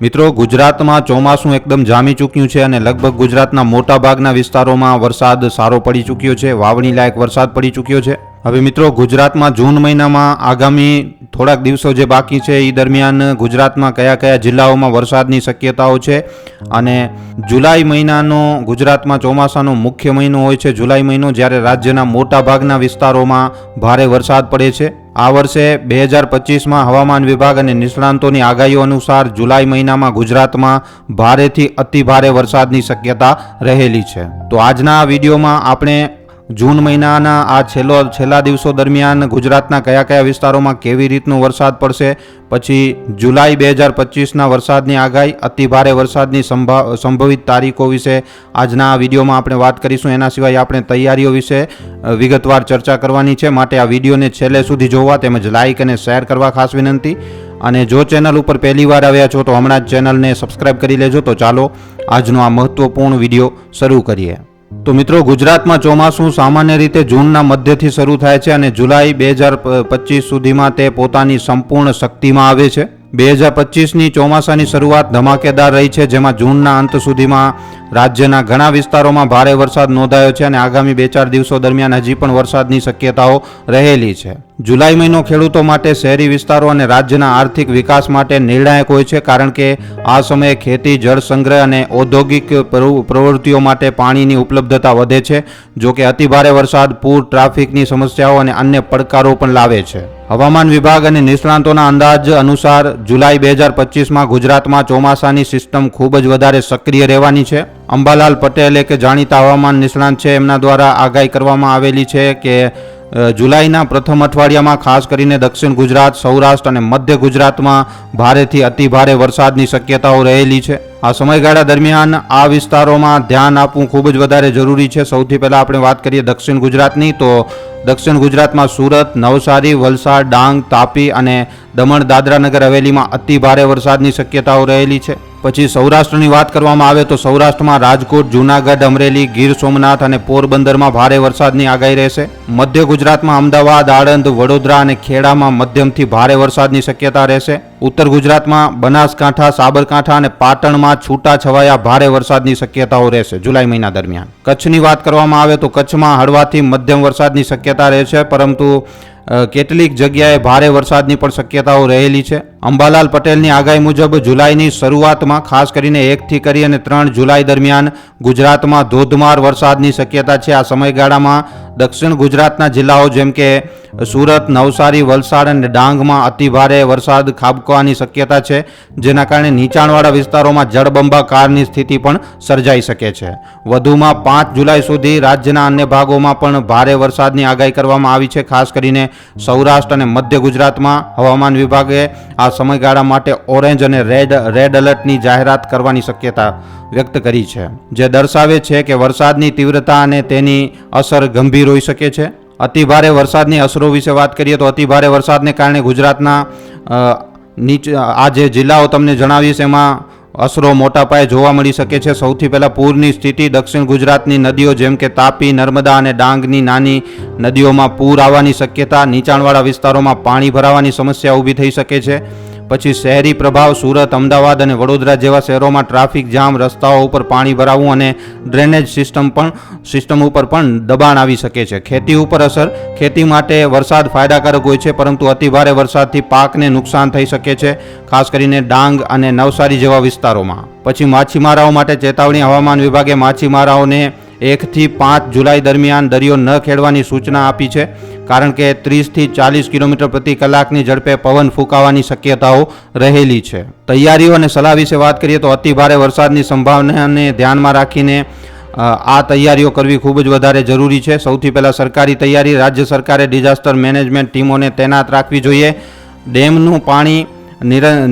મિત્રો, ગુજરાતમાં ચોમાસું એકદમ જામી ચૂક્યું છે અને લગભગ ગુજરાતના મોટા ભાગના વિસ્તારોમાં વરસાદ સારો પડી ચૂક્યો છે, વાવણી લાયક વરસાદ પડી ચૂક્યો છે. હવે મિત્રો, ગુજરાતમાં જૂન મહિનામાં આગામી થોડાક દિવસો જે બાકી છે એ દરમિયાન ગુજરાતમાં કયા કયા જિલ્લાઓમાં વરસાદની શક્યતાઓ છે અને જુલાઈ મહિનાનો ગુજરાતમાં ચોમાસાનો મુખ્ય મહિનો હોય છે. જુલાઈ મહિનો જ્યારે રાજ્યના મોટા ભાગના વિસ્તારોમાં ભારે વરસાદ પડે છે. આ વર્ષે બે હજાર પચીસમાં હવામાન વિભાગ અને નિષ્ણાંતોની આગાહીઓ અનુસાર જુલાઈ મહિનામાં ગુજરાતમાં ભારેથી અતિ ભારે વરસાદની શક્યતા રહેલી છે. તો આજના આ વિડીયોમાં આપણે જૂન મહિનાના આ છેલ્લો છેલ્લા દિવસો દરમિયાન ગુજરાતના કયા કયા વિસ્તારોમાં કેવી રીતનો વરસાદ પડશે? પછી જુલાઈ બે હજાર પચીસના વરસાદની આગાહી, અતિ ભારે વરસાદની સંભા, સંભવિત તારીખો વિશે આજના આ વિડીયોમાં આપણે વાત કરીશું. એના સિવાય આપણે તૈયારીઓ વિશે વિગતવાર ચર્ચા કરવાની છે. માટે આ વિડીયોને છેલ્લે સુધી જોવા તેમજ લાઇક અને શેર કરવા ખાસ વિનંતી. અને જો ચેનલ ઉપર પહેલી વાર આવ્યા છો તો હમણાં જ ચેનલને સબસ્ક્રાઇબ કરી લેજો. તો ચાલો આજનો આ મહત્વપૂર્ણ વીડિયો શરૂ કરીએ. તો મિત્રો, ગુજરાતમાં ચોમાસું સામાન્ય રીતે જૂનના મધ્યથી શરૂ થાય છે અને જુલાઈ બે હજાર પચીસ સુધીમાં તે પોતાની સંપૂર્ણ શક્તિમાં આવે છે. બે હજાર પચીસની ચોમાસાની શરૂઆત ધમાકેદાર રહી છે, જેમાં જૂનના અંત સુધીમાં રાજ્યના ઘણા વિસ્તારોમાં ભારે વરસાદ નોંધાયો છે અને આગામી બે ચાર દિવસો દરમિયાન હજી પણ વરસાદની શક્યતાઓ રહેલી છે. જુલાઈ મહિનો ખેડૂતો માટે શહેરી વિસ્તારો અને રાજ્યના આર્થિક વિકાસ માટે નિર્ણાયક હોય છે કારણ કે આ સમયે ખેતી, જળ સંગ્રહ અને ઔદ્યોગિક પ્રવૃ- પ્રવૃત્તિઓ માટે પાણીની ઉપલબ્ધતા વધે છે જોકે અતિભારે વરસાદ, પૂર, ટ્રાફિકની સમસ્યાઓ અને અન્ય પડકારો પણ લાવે છે. હવામાન વિભાગ અને નિષ્ણાંતોના અંદાજ અનુસાર જુલાઈ બે હજાર પચીસમાં ગુજરાતમાં ચોમાસાની સિસ્ટમ ખૂબ જ વધારે સક્રિય રહેવાની છે. અંબાલાલ પટેલ એક જાણીતા હવામાન નિષ્ણાંત છે, એમના દ્વારા આગાહી કરવામાં આવેલી છે કે જુલાઈના પ્રથમ અઠવાડિયામાં ખાસ કરીને દક્ષિણ ગુજરાત, સૌરાષ્ટ્ર અને મધ્ય ગુજરાતમાં ભારેથી અતિ ભારે વરસાદની શક્યતાઓ રહેલી છે. આ સમયગાળા દરમિયાન આ વિસ્તારોમાં ધ્યાન આપવું ખૂબ જ વધારે જરૂરી છે. સૌથી પહેલાં આપણે વાત કરીએ દક્ષિણ ગુજરાતની, તો દક્ષિણ ગુજરાતમાં સુરત, નવસારી, વલસાડ, ડાંગ, તાપી અને દમણ દાદરાનગર હવેલીમાં અતિ ભારે વરસાદની શક્યતાઓ રહેલી છે. પછી સૌરાષ્ટ્રની વાત કરવામાં આવે તો સૌરાષ્ટ્રમાં રાજકોટ, જૂનાગઢ, અમરેલી, ગીર સોમનાથ અને પોરબંદરમાં ભારે વરસાદની આગાહી રહેશે. મધ્ય ગુજરાતમાં અમદાવાદ, આણંદ, વડોદરા અને ખેડામાં મધ્યમથી ભારે વરસાદની શક્યતા રહેશે. ઉત્તર ગુજરાતમાં બનાસકાંઠા, સાબરકાંઠા અને પાટણમાં છૂટા છવાયા ભારે વરસાદની શક્યતાઓ રહેશે જુલાઈ મહિના દરમિયાન. કચ્છની વાત કરવામાં આવે તો કચ્છમાં હળવાથી મધ્યમ વરસાદની શક્યતા રહેશે પરંતુ કેટલીક જગ્યાએ ભારે વરસાદની પણ શક્યતાઓ રહેલી છે. અંબાલાલ પટેલની આગાહી મુજબ જુલાઈની શરૂઆતમાં ખાસ કરીને એકથી કરી અને ત્રણ જુલાઈ દરમિયાન ગુજરાતમાં ધોધમાર વરસાદની શક્યતા છે. આ સમયગાળામાં દક્ષિણ ગુજરાતના જિલ્લાઓ જેમ કે સુરત, નવસારી, વલસાડ અને ડાંગમાં અતિભારે વરસાદ ખાબકવાની શક્યતા છે, જેના કારણે નીચાણવાળા વિસ્તારોમાં જળબંબાકારની સ્થિતિ પણ સર્જાઈ શકે છે. વધુમાં પાંચ જુલાઈ સુધી રાજ્યના અન્ય ભાગોમાં પણ ભારે વરસાદની આગાહી કરવામાં આવી છે, ખાસ કરીને સૌરાષ્ટ્ર અને મધ્ય ગુજરાતમાં. હવામાન વિભાગે આ સમયગાળા માટે ઓરેન્જ અને રેડ રેડ એલર્ટની જાહેરાત કરવાની શક્યતા વ્યક્ત કરી છે, જે દર્શાવે છે કે વરસાદની તીવ્રતા અને તેની અસર ગંભીર હોઈ શકે છે. અતિભારે વરસાદની અસરો વિશે વાત કરીએ તો અતિભારે વરસાદને કારણે ગુજરાતના નીચ, આ જે જિલ્લાઓ તમને જણાવીશ એમાં અસરો મોટા પાયે જોવા મળી શકે છે. સૌથી પહેલાં પૂરની સ્થિતિ દક્ષિણ ગુજરાતની નદીઓ જેમ કે તાપી, નર્મદા અને ડાંગની નાની નદીઓમાં પૂર આવવાની શક્યતા, નીચાણવાળા વિસ્તારોમાં પાણી ભરાવાની સમસ્યા ઊભી થઈ શકે છે. પછી શહેરી પ્રભાવ સુરત, અમદાવાદ અને વડોદરા જેવા શહેરોમાં ટ્રાફિક જામ, રસ્તાઓ ઉપર પાણી ભરાવું અને ડ્રેનેજ સિસ્ટમ પણ, સિસ્ટમ ઉપર પણ દબાણ આવી શકે છે. ખેતી ઉપર અસર, ખેતી માટે વરસાદ ફાયદાકારક હોય છે, પરંતુ અતિભારે વરસાદથી પાકને નુકસાન થઈ શકે છે, ખાસ કરીને ડાંગ અને નવસારી જેવા વિસ્તારોમાં. પછી માછીમારાઓ માટે ચેતવણી હવામાન વિભાગે માછીમારાઓને એકથી પાંચ જુલાઈ દરમિયાન દરિયો ન ખેડવાની સૂચના આપી છે, કારણ કે ત્રીસથી ચાલીસ કિલોમીટર પ્રતિ કલાકની ઝડપે પવન ફૂંકાવાની શક્યતાઓ રહેલી છે. તૈયારીઓ અને સલાહ વિશે વાત કરીએ તો અતિભારે વરસાદની સંભાવનાને ધ્યાનમાં રાખીને આ તૈયારીઓ કરવી ખૂબ જ વધારે જરૂરી છે. સૌથી પહેલાં સરકારી તૈયારી, રાજ્ય સરકારે ડિઝાસ્ટર મેનેજમેન્ટ ટીમોને તૈનાત રાખવી જોઈએ. ડેમનું પાણી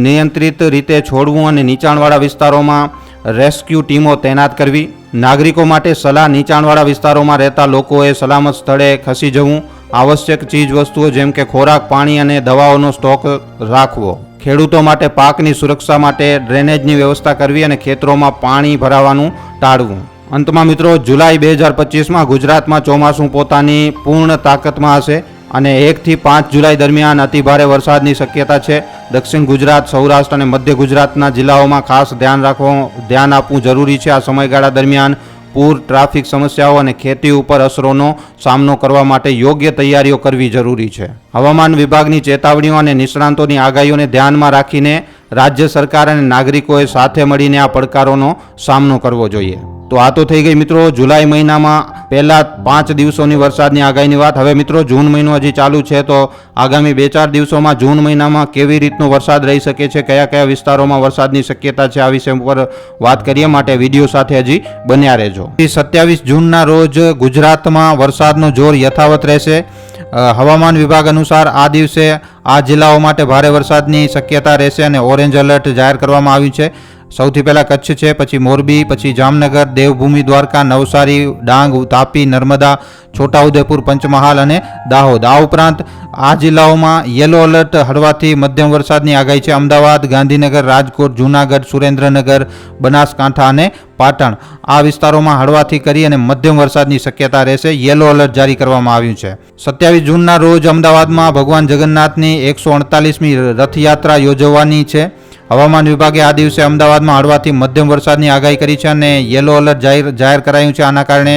નિયંત્રિત રીતે છોડવું અને નીચાણવાળા વિસ્તારોમાં રેસ્ક્યુ ટીમો તૈનાત કરવી. નાગરિકો માટે સલાહ નીચાણવાળા વિસ્તારોમાં રહેતા લોકોએ સલામત સ્થળે ખસી જવું. આવશ્યક ચીજ વસ્તુઓ જેમ કે ખોરાક, પાણી અને દવાઓનો સ્ટોક રાખવો. ખેડૂતો માટે પાકની સુરક્ષા માટે ડ્રેનેજની વ્યવસ્થા કરવી અને ખેતરોમાં પાણી ભરાવાનું ટાળવું. અંતમાં મિત્રો, જુલાઈ બે હજાર પચીસમાં ગુજરાતમાં ચોમાસું પોતાની પૂર્ણ તાકાતમાં હશે. અને એકથી પાંચ જુલાઈ દરમિયાન અતિભારે વરસાદની શક્યતા છે. દક્ષિણ ગુજરાત, સૌરાષ્ટ્ર અને મધ્ય ગુજરાતના જિલ્લાઓમાં ખાસ ધ્યાન રાખવું, ધ્યાન આપવું જરૂરી છે. આ સમયગાળા દરમિયાન પૂર, ટ્રાફિક સમસ્યાઓ અને ખેતી ઉપર અસરોનો સામનો કરવા માટે યોગ્ય તૈયારીઓ કરવી જરૂરી છે. હવામાન વિભાગની ચેતવણીઓ અને નિષ્ણાંતોની આગાહીઓને ધ્યાનમાં રાખીને રાજ્ય સરકાર અને નાગરિકોએ સાથે મળીને આ પડકારોનો સામનો કરવો જોઈએ. તો આ તો થઈ ગઈ મિત્રો જુલાઈ મહિનામાં પહેલા પાંચ દિવસોની વરસાદની આગાહીની વાત. હવે મિત્રો, જૂન મહિનો હજી ચાલુ છે, તો આગામી બે ચાર દિવસોમાં જૂન મહિનામાં કેવી રીતનો વરસાદ રહી શકે છે, કયા કયા વિસ્તારોમાં વરસાદની શક્યતા છે, આ વિષય ઉપર વાત કરીએ. માટે વીડિયો સાથે હજી બન્યા રહેજો. સત્યાવીસ જૂનના રોજ ગુજરાતમાં વરસાદનો જોર યથાવત રહેશે. હવામાન વિભાગ અનુસાર આ દિવસે આ જિલ્લાઓ માટે ભારે વરસાદની શક્યતા રહેશે અને ઓરેન્જ એલર્ટ જાહેર કરવામાં આવ્યું છે. સૌથી પહેલાં કચ્છ છે, પછી મોરબી, પછી જામનગર, દેવભૂમિ, દ્વારકા, નવસારી, ડાંગ, તાપી, નર્મદા, છોટાઉદેપુર, પંચમહાલ અને દાહોદ. આ ઉપરાંત આ જિલ્લાઓમાં યલો એલર્ટ હળવાથી મધ્યમ વરસાદની આગાહી છે. અમદાવાદ, ગાંધીનગર, રાજકોટ, જૂનાગઢ, સુરેન્દ્રનગર, બનાસકાંઠા અને પાટણ. આ વિસ્તારોમાં હળવાથી કરી અને મધ્યમ વરસાદની શક્યતા રહેશે. યલો એલર્ટ જારી કરવામાં આવ્યું છે. સત્યાવીસ જૂનના રોજ અમદાવાદમાં ભગવાન જગન્નાથની એકસો અડતાલીસમી રથયાત્રા યોજવાની છે. હવામાન વિભાગે આ દિવસે અમદાવાદમાં હળવાથી મધ્યમ વરસાદની આગાહી કરી છે અને યેલો એલર્ટ જાહેર જાહેર કરાયું છે. આના કારણે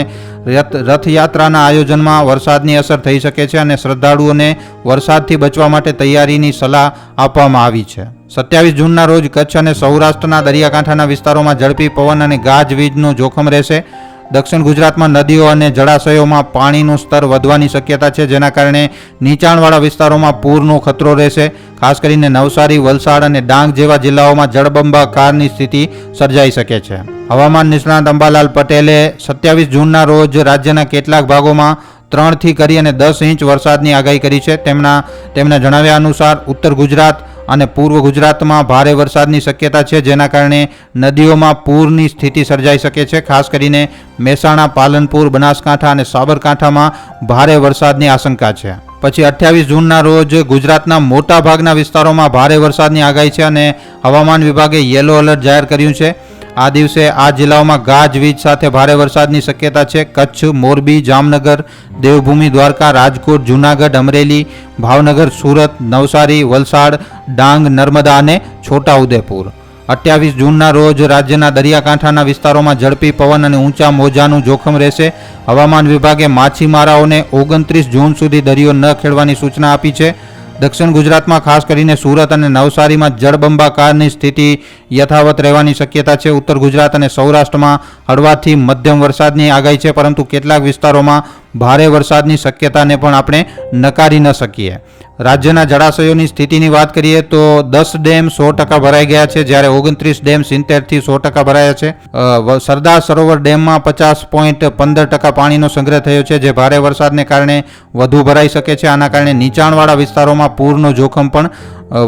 રથ રથયાત્રાના આયોજનમાં વરસાદની અસર થઈ શકે છે અને શ્રદ્ધાળુઓને વરસાદથી બચવા માટે તૈયારીની સલાહ આપવામાં આવી છે. સત્યાવીસ જૂનના રોજ કચ્છ અને સૌરાષ્ટ્રના દરિયાકાંઠાના વિસ્તારોમાં ઝડપી પવન અને ગાજવીજનું જોખમ રહેશે. દક્ષિણ ગુજરાતમાં નદીઓ અને જળાશયોમાં પાણીનું સ્તર વધવાની શક્યતા છે, જેના કારણે નીચાણવાળા વિસ્તારોમાં પૂરનો ખતરો રહેશે. ખાસ કરીને નવસારી, વલસાડ અને ડાંગ જેવા જિલ્લાઓમાં જળબંબાકારની સ્થિતિ સર્જાઈ શકે છે. હવામાન નિષ્ણાત અંબાલાલ પટેલે સત્યાવીસ જૂનના રોજ રાજ્યના કેટલાક ભાગોમાં ત્રણથી કરી અને દસ ઇંચ વરસાદની આગાહી કરી છે. તેમના તેમના જણાવ્યા અનુસાર ઉત્તર ગુજરાત અને પૂર્વ ગુજરાતમાં ભારે વરસાદની શક્યતા છે, જેના કારણે નદીઓમાં પૂરની સ્થિતિ સર્જાઈ શકે છે. ખાસ કરીને મહેસાણા, પાલનપુર, બનાસકાંઠા અને સાબરકાંઠામાં ભારે વરસાદની આશંકા છે. પછી અઠ્યાવીસ જૂનના રોજ ગુજરાતના મોટા ભાગના વિસ્તારોમાં ભારે વરસાદની આગાહી છે અને હવામાન વિભાગે યલો એલર્ટ જાહેર કર્યું છે. આ દિવસે આ જિલ્લાઓમાં ગાજવીજ સાથે ભારે વરસાદની શક્યતા છે. કચ્છ, મોરબી, જામનગર, દેવભૂમિ, દ્વારકા, રાજકોટ, જૂનાગઢ, અમરેલી, ભાવનગર, સુરત, નવસારી, વલસાડ, ડાંગ, નર્મદા અને છોટાઉદેપુર. અઠ્યાવીસ જૂનના રોજ રાજ્યના દરિયાકાંઠાના વિસ્તારોમાં ઝડપી પવન અને ઊંચા મોજાનું જોખમ રહેશે. હવામાન વિભાગે માછીમારાઓને ઓગણત્રીસ જૂન સુધી દરિયો ન ખેડવાની સૂચના આપી છે. દક્ષિણ ગુજરાતમાં ખાસ કરીને સુરત અને નવસારીમાં જળબંબાકારની સ્થિતિ યથાવત રહેવાની શક્યતા છે. ઉત્તર ગુજરાત અને સૌરાષ્ટ્રમાં હળવાથી મધ્યમ વરસાદની આગાહી છે, પરંતુ કેટલાક વિસ્તારોમાં ભારે વરસાદની શક્યતાને પણ આપણે નકારી ન શકીએ. રાજ્યના જળાશયોની સ્થિતિની વાત કરીએ તો દસ ડેમ સો ટકા ભરાઈ ગયા છે, જ્યારે ઓગણત્રીસ ડેમ સિત્તેરથી સો ટકા ભરાયા છે. સરદાર સરોવર ડેમમાં પચાસ પોઈન્ટ પંદર ટકા પાણીનો સંગ્રહ થયો છે, જે ભારે વરસાદને કારણે વધુ ભરાઈ શકે છે. આના કારણે નીચાણવાળા વિસ્તારોમાં પૂરનો જોખમ પણ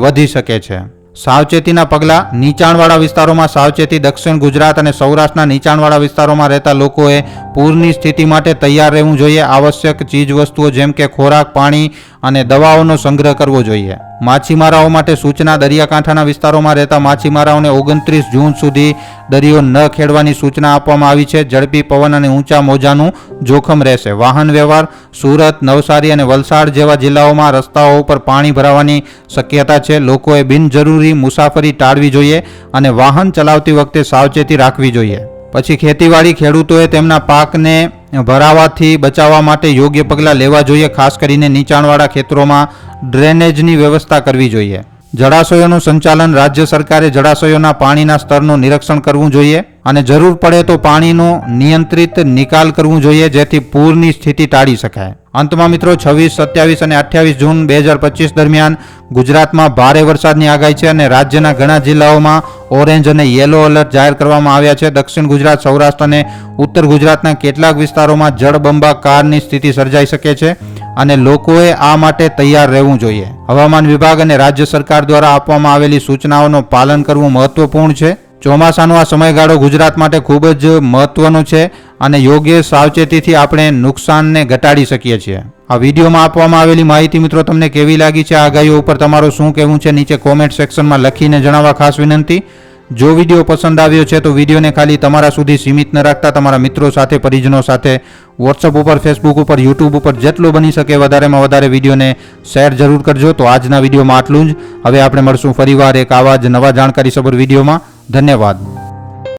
વધી શકે છે. સાવચેતીના પગલાં નીચાણવાળા વિસ્તારોમાં સાવચેતી, દક્ષિણ ગુજરાત અને સૌરાષ્ટ્રના નીચાણવાળા વિસ્તારોમાં રહેતા લોકોએ પૂરની સ્થિતિ માટે તૈયાર રહેવું જોઈએ. આવશ્યક ચીજવસ્તુઓ જેમ કે ખોરાક, પાણી અને દવાઓનો સંગ્રહ કરવો જોઈએ. માછીમારાઓ માટે સૂચના દરિયાકાંઠાના વિસ્તારોમાં રહેતા માછીમારાઓને ઓગણત્રીસ જૂન સુધી દરિયો ન ખેડવાની સૂચના આપવામાં આવી છે. ઝડપી પવન અને ઊંચા મોજાનું જોખમ રહેશે. વાહન વ્યવહાર, સુરત, નવસારી અને વલસાડ જેવા જિલ્લાઓમાં રસ્તાઓ ઉપર પાણી ભરાવાની શક્યતા છે. લોકોએ બિનજરૂરી મુસાફરી ટાળવી જોઈએ અને વાહન ચલાવતી વખતે સાવચેતી રાખવી જોઈએ. પછી ખેતીવાડી ખેડૂતોએ તેમના પાકને ભરાવાથી બચાવવા માટે યોગ્ય પગલાં લેવા જોઈએ, ખાસ કરીને નીચાણવાળા ખેતરોમાં ડ્રેનેજની વ્યવસ્થા કરવી જોઈએ. જળાશયોનું સંચાલન રાજ્ય સરકારે જળાશયોના પાણીના સ્તરનું નિરીક્ષણ કરવું જોઈએ. અને જરૂર પડે તો પાણીનો નિયંત્રિત નિકાલ કરવું જોઈએ જેથી પૂરની સ્થિતિ ટાળી શકાય. અંતમાં મિત્રો, છવ્વીસ, સત્યાવીસ અને અઠ્યાવીસ જૂન બે હજાર પચીસ દરમિયાન ગુજરાતમાં ભારે વરસાદની આગાહી છે અને રાજ્યના ઘણા જિલ્લાઓમાં ઓરેન્જ અને યેલો એલર્ટ જાહેર કરવામાં આવ્યા છે. દક્ષિણ ગુજરાત, સૌરાષ્ટ્ર અને ઉત્તર ગુજરાતના કેટલાક વિસ્તારોમાં જળબંબાકારની સ્થિતિ સર્જાઈ શકે છે અને લોકોએ આ માટે તૈયાર રહેવું જોઈએ. હવામાન વિભાગ અને રાજ્ય સરકાર દ્વારા આપવામાં આવેલી સૂચનાઓનું પાલન કરવું મહત્વપૂર્ણ છે. ચોમાસાનો આ સમયગાળો ગુજરાત માટે ખૂબ જ મહત્વનો છે અને યોગ્ય સાવચેતીથી આપણે નુકસાનને ઘટાડી શકીએ છીએ. આ વિડીયોમાં આપવામાં આવેલી માહિતી મિત્રો તમને કેવી લાગી છે? આ આગાહીઓ ઉપર તમારું શું કહેવું છે? નીચે કોમેન્ટ સેક્શનમાં લખીને જણાવવા ખાસ વિનંતી. જો વીડિયો પસંદ આવ્યો છે તો વિડીયોને ખાલી તમારા સુધી સીમિત ન રાખતા તમારા મિત્રો સાથે, પરિજનો સાથે, વોટ્સઅપ ઉપર, ફેસબુક ઉપર, યુટ્યુબ ઉપર જેટલું બની શકે વધારેમાં વધારે વિડીયોને શેર જરૂર કરજો. તો આજના વિડીયોમાં આટલું જ. હવે આપણે મળશું ફરીવાર એક આવા જ નવા જાણકારીસભર વિડીયોમાં. ધન્યવાદ.